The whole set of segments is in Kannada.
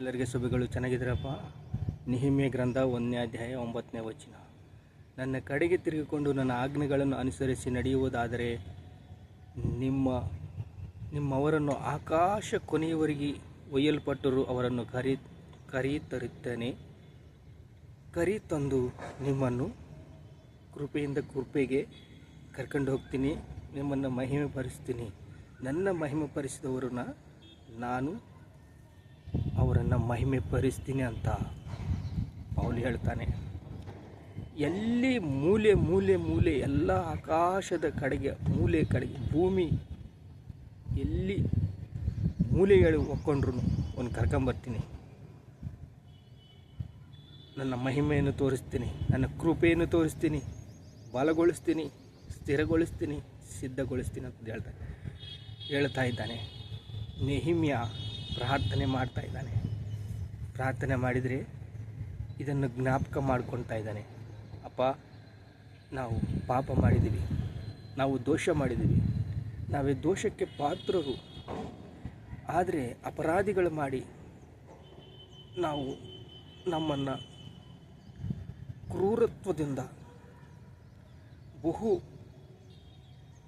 ಎಲ್ಲರಿಗೆ ಶುಭಗಳು. ಚೆನ್ನಾಗಿದ್ದೀರಪ್ಪ? ನಿಹಿಮೆ ಗ್ರಂಥ ಒಂದನೇ ಅಧ್ಯಾಯ ಒಂಬತ್ತನೇ ವಚನ. ನನ್ನ ಕಡೆಗೆ ತಿರುಗಿಕೊಂಡು ನನ್ನ ಆಜ್ಞೆಗಳನ್ನು ಅನುಸರಿಸಿ ನಡೆಯುವುದಾದರೆ ನಿಮ್ಮ, ನಿಮ್ಮವರನ್ನು ಆಕಾಶ ಕೊನೆಯವರೆಗೆ ಒಯ್ಯಲ್ಪಟ್ಟರು ಅವರನ್ನು ಕರಿ ಕರಿ ತರುತ್ತೇನೆ ಕರಿ ತಂದು ನಿಮ್ಮನ್ನು ಕೃಪೆಯಿಂದ ಕೃಪೆಗೆ ಕರ್ಕೊಂಡು ಹೋಗ್ತೀನಿ. ನಿಮ್ಮನ್ನು ಮಹಿಮೆ ಪರಿಸ್ತೀನಿ ನನ್ನ ಮಹಿಮೆ ಪರಿಸಿದವರನ್ನ ನಾನು ಅವರನ್ನು ಮಹಿಮೆ ಪರಿಸ್ತೀನಿ ಅಂತ ಅವನು ಹೇಳ್ತಾನೆ. ಎಲ್ಲಿ ಮೂಲೆ ಮೂಲೆ ಮೂಲೆ ಎಲ್ಲ ಆಕಾಶದ ಕಡೆಗೆ, ಮೂಲೆ ಕಡೆಗೆ, ಭೂಮಿ, ಎಲ್ಲಿ ಮೂಲೆಗಳು ಒಕ್ಕೊಂಡ್ರು ಒಂದು ಕರ್ಕೊಂಬರ್ತೀನಿ. ನನ್ನ ಮಹಿಮೆಯನ್ನು ತೋರಿಸ್ತೀನಿ, ನನ್ನ ಕೃಪೆಯನ್ನು ತೋರಿಸ್ತೀನಿ, ಬಲಗೊಳಿಸ್ತೀನಿ, ಸ್ಥಿರಗೊಳಿಸ್ತೀನಿ, ಸಿದ್ಧಗೊಳಿಸ್ತೀನಿ ಅಂತ ಹೇಳ್ತಾ ಹೇಳ್ತಾ ಇದ್ದಾನೆ. ನೆಹಿಮ್ಯ ಪ್ರಾರ್ಥನೆ ಮಾಡ್ತಾ ಪ್ರಾರ್ಥನೆ ಮಾಡಿದರೆ ಇದನ್ನು ಜ್ಞಾಪಕ ಮಾಡ್ಕೊತಾ ಇದ್ದಾನೆ. ಅಪ್ಪ, ನಾವು ಪಾಪ ಮಾಡಿದ್ದೀವಿ. ನಾವು ದೋಷ ಮಾಡಿದ್ದೀವಿ. ನಾವೇ ದೋಷಕ್ಕೆ ಪಾತ್ರರು. ಆದರೆ ಅಪರಾಧಿಗಳು ಮಾಡಿ ನಾವು ನಮ್ಮನ್ನು ಕ್ರೂರತ್ವದಿಂದ ಬಹು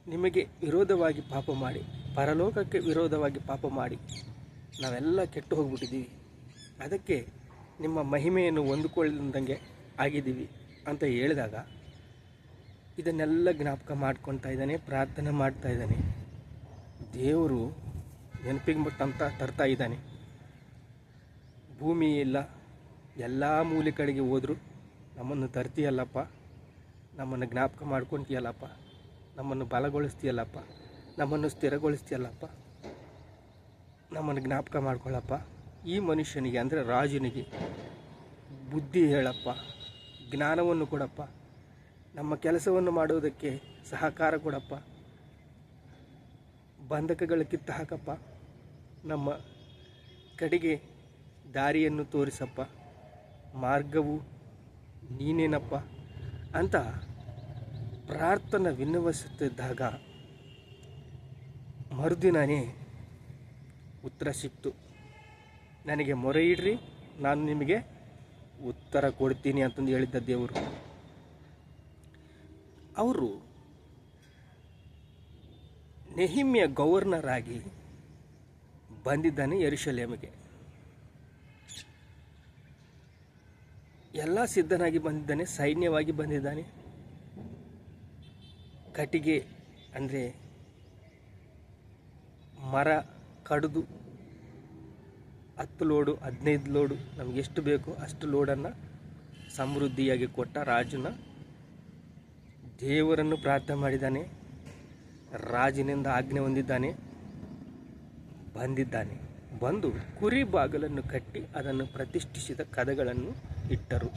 ನಿಮಗೆ ವಿರೋಧವಾಗಿ ಪಾಪ ಮಾಡಿ, ಪರಲೋಕಕ್ಕೆ ವಿರೋಧವಾಗಿ ಪಾಪ ಮಾಡಿ ನಾವೆಲ್ಲ ಕೆಟ್ಟು ಹೋಗ್ಬಿಟ್ಟಿದ್ದೀವಿ ಅದಕ್ಕೆ ನಿಮ್ಮ ಮಹಿಮೆಯನ್ನು ಹೊಂದಿಕೊಳ್ಳದಂಗೆ ಆಗಿದ್ದೀವಿ ಅಂತ ಹೇಳಿದಾಗ ಇದನ್ನೆಲ್ಲ ಜ್ಞಾಪಕ ಮಾಡ್ಕೊತಾ ಇದ್ದಾನೆ, ಪ್ರಾರ್ಥನೆ ಮಾಡ್ತಾ ಇದ್ದಾನೆ. ದೇವರು ನೆನಪಿಗೆ ಬಿಟ್ಟಂತ ತರ್ತಾ ಇದ್ದಾನೆ. ಭೂಮಿ ಇಲ್ಲ, ಎಲ್ಲ ಮೂಲೆ ಕಡೆಗೆ ಹೋದರೂ ನಮ್ಮನ್ನು ತರ್ತೀಯಲ್ಲಪ್ಪ, ನಮ್ಮನ್ನು ಜ್ಞಾಪಕ ಮಾಡ್ಕೊತೀಯಲ್ಲಪ್ಪ, ನಮ್ಮನ್ನು ಬಲಗೊಳಿಸ್ತೀಯಲ್ಲಪ್ಪ, ನಮ್ಮನ್ನು ಸ್ಥಿರಗೊಳಿಸ್ತೀಯಲ್ಲಪ್ಪ, ನಮ್ಮನ್ನು ಜ್ಞಾಪಕ ಮಾಡ್ಕೊಳ್ಳಪ್ಪ ಈ ಮನುಷ್ಯನಿಗೆ ಅಂದರೆ ರಾಜನಿಗೆ ಬುದ್ಧಿ ಹೇಳಪ್ಪ, ಜ್ಞಾನವನ್ನು ಕೊಡಪ್ಪ, ನಮ್ಮ ಕೆಲಸವನ್ನು ಮಾಡುವುದಕ್ಕೆ ಸಹಕಾರ ಕೊಡಪ್ಪ, ಬಂಧಕಗಳ ಕಿತ್ತು ಹಾಕಪ್ಪ, ನಮ್ಮ ಕಡೆಗೆ ದಾರಿಯನ್ನು ತೋರಿಸಪ್ಪ, ಮಾರ್ಗವು ನೀನೇನಪ್ಪ ಅಂತ ಪ್ರಾರ್ಥನೆ ವಿನ್ನವಿಸುತ್ತಿದ್ದಾಗ ಮರುದಿನನೇ ಉತ್ತರ ಸಿಕ್ತು. ನನಗೆ ಮೊರೆ ಇಡ್ರಿ, ನಾನು ನಿಮಗೆ ಉತ್ತರ ಕೊಡ್ತೀನಿ ಅಂತಂದು ಹೇಳಿದ್ದ ದೇವರು. ಅವರು ನೆಹಿಮ್ಯ ಗವರ್ನರ್ ಆಗಿ ಬಂದಿದ್ದಾನೆ ಯರುಶಲೇಮಿಗೆ ಎಲ್ಲ ಸಿದ್ಧನಾಗಿ ಬಂದಿದ್ದಾನೆ, ಸೈನ್ಯವಾಗಿ ಬಂದಿದ್ದಾನೆ. ಕಟ್ಟಿಗೆ ಅಂದರೆ ಮರ ಕಡಿದು ಹತ್ತು ಲೋಡು, ಹದಿನೈದು ಲೋಡು, ನಮ್ಗೆ ಎಷ್ಟು ಬೇಕೋ ಅಷ್ಟು ಲೋಡನ್ನು ಸಮೃದ್ಧಿಯಾಗಿ ಕೊಟ್ಟ ರಾಜನ ದೇವರನ್ನು ಪ್ರಾರ್ಥನೆ ಮಾಡಿದ್ದಾನೆ, ರಾಜನಿಂದ ಆಜ್ಞೆ ಹೊಂದಿದ್ದಾನೆ, ಬಂದಿದ್ದಾನೆ. ಬಂದು ಕುರಿ ಬಾಗಿಲನ್ನು ಕಟ್ಟಿ ಅದನ್ನು ಪ್ರತಿಷ್ಠಿಸಿದ ಕದಗಳನ್ನು ಇಟ್ಟರು.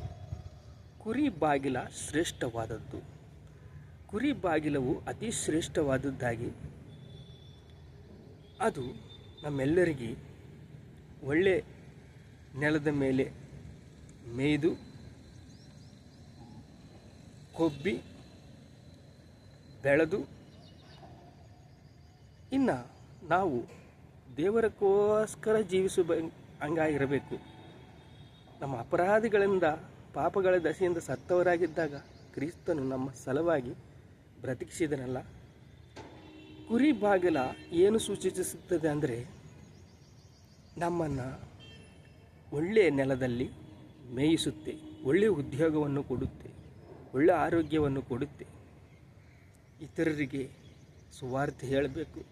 ಕುರಿ ಬಾಗಿಲ ಶ್ರೇಷ್ಠವಾದದ್ದು. ಕುರಿ ಬಾಗಿಲವು ಅತಿ ಶ್ರೇಷ್ಠವಾದದ್ದಾಗಿ, ಅದು ನಮ್ಮೆಲ್ಲರಿಗೆ ಒಳ್ಳೆ ನೆಲದ ಮೇಲೆ ಮೇಯ್ದು ಕೊಬ್ಬಿ, ಬೆಳೆದು ಇನ್ನು ನಾವು ದೇವರಕ್ಕೋಸ್ಕರ ಜೀವಿಸುವ ಹಂಗಾಗಿರಬೇಕು. ನಮ್ಮ ಅಪರಾಧಿಗಳಿಂದ, ಪಾಪಗಳ ದಶೆಯಿಂದ ಸತ್ತವರಾಗಿದ್ದಾಗ ಕ್ರಿಸ್ತನು ನಮ್ಮ ಸಲುವಾಗಿ ಬ್ರತಿಕಿಸಿದನಲ್ಲ ಕುರಿ ಬಾಗಿಲ ಏನು ಸೂಚಿಸುತ್ತದೆ ಅಂದರೆ ನಮ್ಮನ್ನು ಒಳ್ಳೆಯ ನೆಲದಲ್ಲಿ ಮೇಯಿಸುತ್ತೆ ಒಳ್ಳೆಯ ಉದ್ಯೋಗವನ್ನು ಕೊಡುತ್ತೆ ಒಳ್ಳೆಯ ಆರೋಗ್ಯವನ್ನು ಕೊಡುತ್ತೆ. ಇತರರಿಗೆ ಸುವಾರ್ತೆ ಹೇಳಬೇಕು.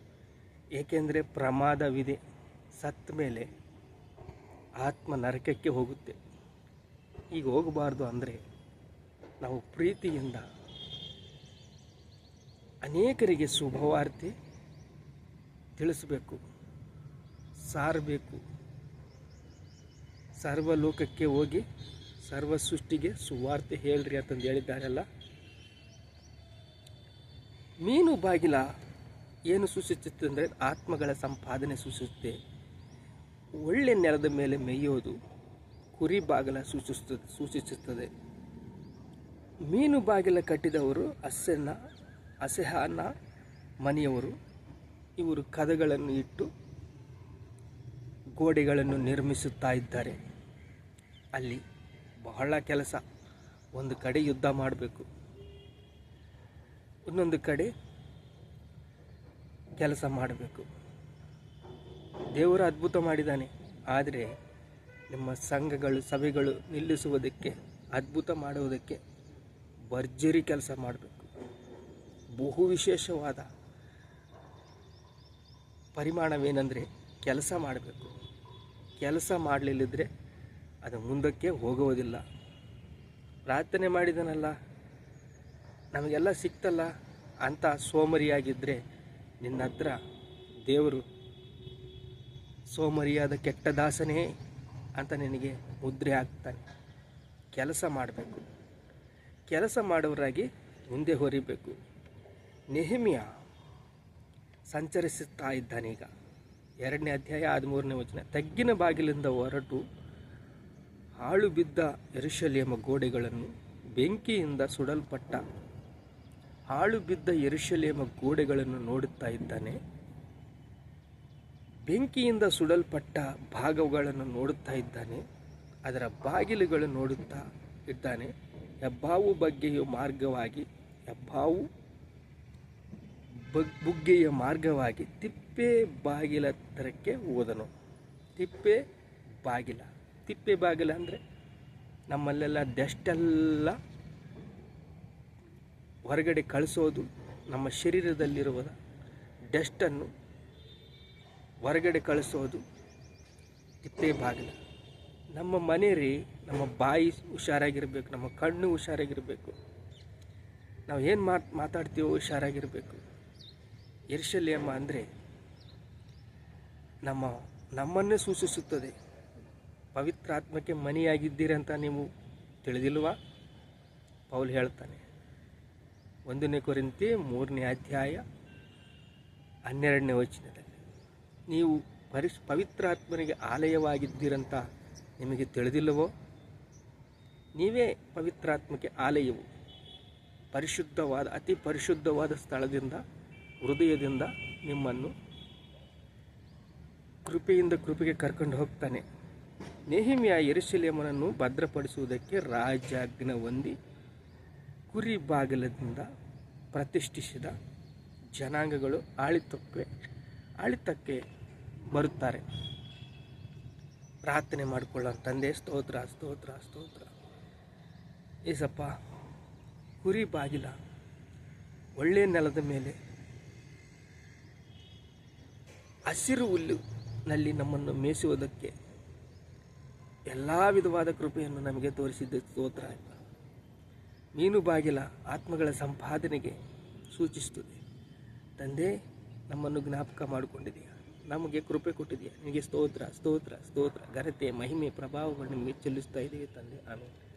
ಏಕೆಂದರೆ ಪ್ರಮಾದವಿದೆ. ಸತ್ತ ಮೇಲೆ ಆತ್ಮ ನರಕಕ್ಕೆ ಹೋಗುತ್ತೆ. ಈಗ ಹೋಗಬಾರ್ದು ಅಂದರೆ ನಾವು ಪ್ರೀತಿಯಿಂದ ಅನೇಕರಿಗೆ ಶುಭವಾರ್ತೆ ತಿಳಿಸಬೇಕು. ಸಾರಬೇಕು. ಸರ್ವಲೋಕಕ್ಕೆ ಹೋಗಿ ಸರ್ವ ಸೃಷ್ಟಿಗೆ ಸುವಾರ್ತೆ ಹೇಳ್ರಿ ಅಂತಂದು ಹೇಳಿದ್ದಾರಲ್ಲ. ಮೀನು ಬಾಗಿಲ ಏನು ಸೂಚಿಸುತ್ತೆ ಅಂದರೆ ಆತ್ಮಗಳ ಸಂಪಾದನೆ ಸೂಚಿಸುತ್ತೆ. ಒಳ್ಳೆ ನೆಲದ ಮೇಲೆ ಮೇಯೋದು ಕುರಿ ಬಾಗಿಲ ಸೂಚಿಸುತ್ತದೆ ಸೂಚಿಸುತ್ತದೆ. ಮೀನು ಬಾಗಿಲ ಕಟ್ಟಿದವರು ಅಸೆನ, ಅಸೆಹಾನ ಮನೆಯವರು. ಇವರು ಕದಗಳನ್ನು ಇಟ್ಟು ಗೋಡೆಗಳನ್ನು ನಿರ್ಮಿಸುತ್ತಾ ಇದ್ದಾರೆ. ಅಲ್ಲಿ ಬಹಳ ಕೆಲಸ. ಒಂದು ಕಡೆ ಯುದ್ಧ ಮಾಡಬೇಕು. ಇನ್ನೊಂದು ಕಡೆ ಕೆಲಸ ಮಾಡಬೇಕು. ದೇವರು ಅದ್ಭುತ ಮಾಡಿದ್ದಾನೆ. ಆದರೆ ನಿಮ್ಮ ಸಂಘಗಳು, ಸಭೆಗಳು ನಿಲ್ಲಿಸುವುದಕ್ಕೆ, ಅದ್ಭುತ ಮಾಡುವುದಕ್ಕೆ ಭರ್ಜರಿ ಕೆಲಸ ಮಾಡಬೇಕು. ಬಹು ವಿಶೇಷವಾದ ಪರಿಮಾಣವೇನೆಂದರೆ ಕೆಲಸ ಮಾಡಬೇಕು. ಕೆಲಸ ಮಾಡಲಿಲ್ಲದ್ರೆ ಅದು ಮುಂದಕ್ಕೆ ಹೋಗುವುದಿಲ್ಲ. ಪ್ರಾರ್ಥನೆ ಮಾಡಿದನಲ್ಲ, ನಮಗೆಲ್ಲ ಸಿಕ್ತಲ್ಲ ಅಂತ ಸೋಮರಿಯಾಗಿದ್ದರೆ ನಿನ್ನ ಹತ್ರ ದೇವರು ಸೋಮರಿಯಾದ ಕೆಟ್ಟ ದಾಸನೇ ಅಂತ ನಿನಗೆ ಮುದ್ರೆ ಹಾಕ್ತಾನೆ. ಕೆಲಸ ಮಾಡಬೇಕು. ಕೆಲಸ ಮಾಡೋರಾಗಿ ಮುಂದೆ ಹೊರಿಬೇಕು. ನೆಹಮಿಯ ಸಂಚರಿಸುತ್ತಾ ಇದ್ದಾನೀಗ. ಎರಡನೇ ಅಧ್ಯಾಯ ಹದಿಮೂರನೇ ವಚನ, ತಗ್ಗಿನ ಬಾಗಿಲಿಂದ ಹೊರಟು ಹಾಳು ಬಿದ್ದ ಗೋಡೆಗಳನ್ನು ಬೆಂಕಿಯಿಂದ ಸುಡಲ್ಪಟ್ಟ, ಹಾಳು ಬಿದ್ದ ಗೋಡೆಗಳನ್ನು ನೋಡುತ್ತಾ ಇದ್ದಾನೆ. ಬೆಂಕಿಯಿಂದ ಸುಡಲ್ಪಟ್ಟ ಭಾಗಗಳನ್ನು ನೋಡುತ್ತಾ ಇದ್ದಾನೆ, ಅದರ ಬಾಗಿಲುಗಳು ನೋಡುತ್ತಾ ಇದ್ದಾನೆ. ಹೆಬ್ಬಾವು ಬಗ್ಗೆಯ ಮಾರ್ಗವಾಗಿ, ಹೆಬ್ಬಾವು ಬಗ್, ಬುಗ್ಗೆಯ ಮಾರ್ಗವಾಗಿ ತಿಪ್ಪೆ ಬಾಗಿಲ ಹತ್ತಿರಕ್ಕೆ ಹೋದನು. ತಿಪ್ಪೆ ಬಾಗಿಲ. ತಿಪ್ಪೆ ಬಾಗಿಲ ಅಂದರೆ ನಮ್ಮಲ್ಲೆಲ್ಲ ದಷ್ಟೆಲ್ಲ ಹೊರಗಡೆ ಕಳಿಸೋದು, ನಮ್ಮ ಶರೀರದಲ್ಲಿರುವ ಡಸ್ಟನ್ನು ಹೊರಗಡೆ ಕಳಿಸೋದು ತಿಪ್ಪೆ ಬಾಗಿಲ. ನಮ್ಮ ಮನೆ ರೀ ನಮ್ಮ ಬಾಯಿ ಹುಷಾರಾಗಿರಬೇಕು, ನಮ್ಮ ಕಣ್ಣು ಹುಷಾರಾಗಿರಬೇಕು. ನಾವು ಏನು ಮಾತು, ಮಾತಾಡ್ತೀವೋ ಹುಷಾರಾಗಿರಬೇಕು. ಎರ್ಶಲ್ಯಮ್ಮ ಅಂದರೆ ನಮ್ಮ, ನಮ್ಮನ್ನೇ ಸೂಚಿಸುತ್ತದೆ. ಪವಿತ್ರಾತ್ಮಕ್ಕೆ ಮನೆಯಾಗಿದ್ದೀರಂತ ನೀವು ತಿಳಿದಿಲ್ವಾ? ಪೌಲ್ ಹೇಳ್ತಾನೆ, ಒಂದನೇ ಕೊರಿಂತಿ ಮೂರನೇ ಅಧ್ಯಾಯ ಹನ್ನೆರಡನೇ ವಚನದಲ್ಲಿ, ನೀವು ಪರಿಶ್, ಪವಿತ್ರಾತ್ಮನಿಗೆ ಆಲಯವಾಗಿದ್ದೀರಂತ ನಿಮಗೆ ತಿಳಿದಿಲ್ಲವೋ? ನೀವೇ ಪವಿತ್ರಾತ್ಮಕ್ಕೆ ಆಲಯವು, ಪರಿಶುದ್ಧವಾದ, ಅತಿ ಪರಿಶುದ್ಧವಾದ ಸ್ಥಳದಿಂದ, ಹೃದಯದಿಂದ ನಿಮ್ಮನ್ನು ಕೃಪೆಯಿಂದ ಕೃಪೆಗೆ ಕರ್ಕೊಂಡು ಹೋಗ್ತಾನೆ. ನೆಹಿಮಿಯ ಎರಿಶಲೇಮನನ್ನು ಭದ್ರಪಡಿಸುವುದಕ್ಕೆ ರಾಜಾಜ್ಞೆ ಹೊಂದಿ ಕುರಿ ಬಾಗಿಲದಿಂದ ಪ್ರತಿಷ್ಠಿಸಿದ ಜನಾಂಗಗಳು ಆಳಿತಕ್ಕೆ ಆಳಿತಕ್ಕೆ ಬರುತ್ತಾರೆ. ಪ್ರಾರ್ಥನೆ ಮಾಡಿಕೊಳ್ಳೋ ತಂದೆ, ಸ್ತೋತ್ರ ಸ್ತೋತ್ರ ಸ್ತೋತ್ರ. ಏಸಪ್ಪ ಕುರಿ ಬಾಗಿಲ ಒಳ್ಳೆಯ ನೆಲದ ಮೇಲೆ ಹಸಿರು ಹುಲ್ಲಿನಲ್ಲಿ ನಮ್ಮನ್ನು ಮೇಯಿಸುವುದಕ್ಕೆ ಎಲ್ಲ ವಿಧವಾದ ಕೃಪೆಯನ್ನು ನಮಗೆ ತೋರಿಸಿದ್ದ ಸ್ತೋತ್ರ. ಮೀನು ಬಾಗಿಲ ಆತ್ಮಗಳ ಸಂಪಾದನೆಗೆ ಸೂಚಿಸುತ್ತದೆ. ತಂದೆ, ನಮ್ಮನ್ನು ಜ್ಞಾಪಕ ಮಾಡಿಕೊಂಡಿದೆಯಾ ನಮಗೆ ಕೃಪೆ ಕೊಟ್ಟಿದೆಯಾ ನಿಮಗೆ ಸ್ತೋತ್ರ ಸ್ತೋತ್ರ ಸ್ತೋತ್ರ. ಘನತೆ, ಮಹಿಮೆ ಪ್ರಭಾವಗಳನ್ನು ನಿಮಗೆ ಚೆಲ್ಲಿಸ್ತಾ ಇದೆಯೇ ತಂದೆ? ಆಮೇಲೆ